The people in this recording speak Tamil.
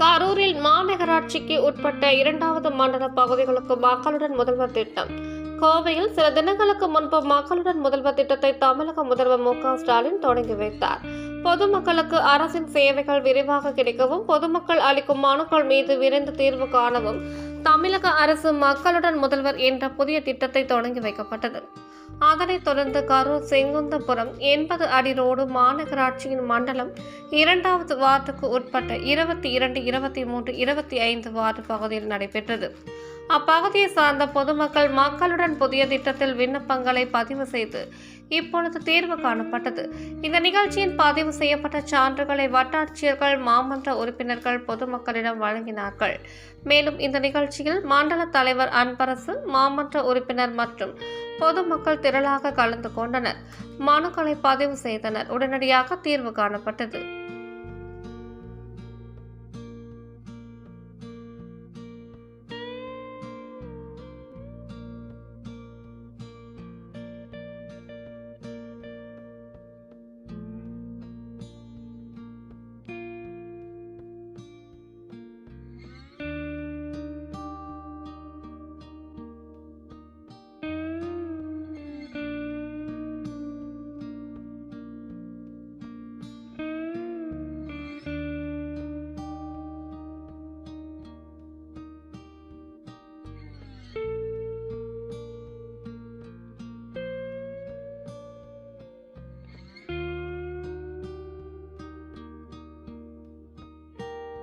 கரூரில் மாநகராட்சிக்கு உட்பட்ட இரண்டாவது மண்டல பகுதிகளுக்கு மக்களுடன் முதல்வர் திட்டம். கோவையில் சில தினங்களுக்கு முன்பு மக்களுடன் முதல்வர் திட்டத்தை தமிழக முதல்வர் மு ஸ்டாலின் தொடங்கி வைத்தார். பொதுமக்களுக்கு அரசின் சேவைகள் விரைவாக கிடைக்கவும் பொதுமக்கள் அளிக்கும் மனுக்கள் மீது விரைந்து தீர்வு காணவும் தமிழக அரசு மக்களுடன் முதல்வர் என்ற புதிய திட்டத்தை தொடங்கி வைக்கப்பட்டது. அதனைத் தொடர்ந்து கரூர் செங்குந்தபுரம் எண்பது அடி ரோடு மாநகராட்சியின் மண்டலம் இரண்டாவது வார்டுக்கு உட்பட்ட இருபத்தி இரண்டு இருபத்தி மூன்று இருபத்தி ஐந்து வார்டு பகுதியில் நடைபெற்றது. அப்பகுதியை சார்ந்த பொதுமக்கள் மக்களுடன் புதிய திட்டத்தில் விண்ணப்பங்களை பதிவு செய்து இப்பொழுது தீர்வு காணப்பட்டது. இந்த நிகழ்ச்சியின் பதிவு செய்யப்பட்ட சான்றுகளை வட்டாட்சியர்கள் மாமன்ற உறுப்பினர்கள் பொதுமக்களிடம் வழங்கினார்கள். மேலும் இந்த நிகழ்ச்சியில் மண்டல தலைவர் அன்பரசு மாமன்ற உறுப்பினர் மற்றும் பொதுமக்கள் திரளாக கலந்து கொண்டனர். மனுக்களை பதிவு செய்தனர். உடனடியாக தீர்வு காணப்பட்டது.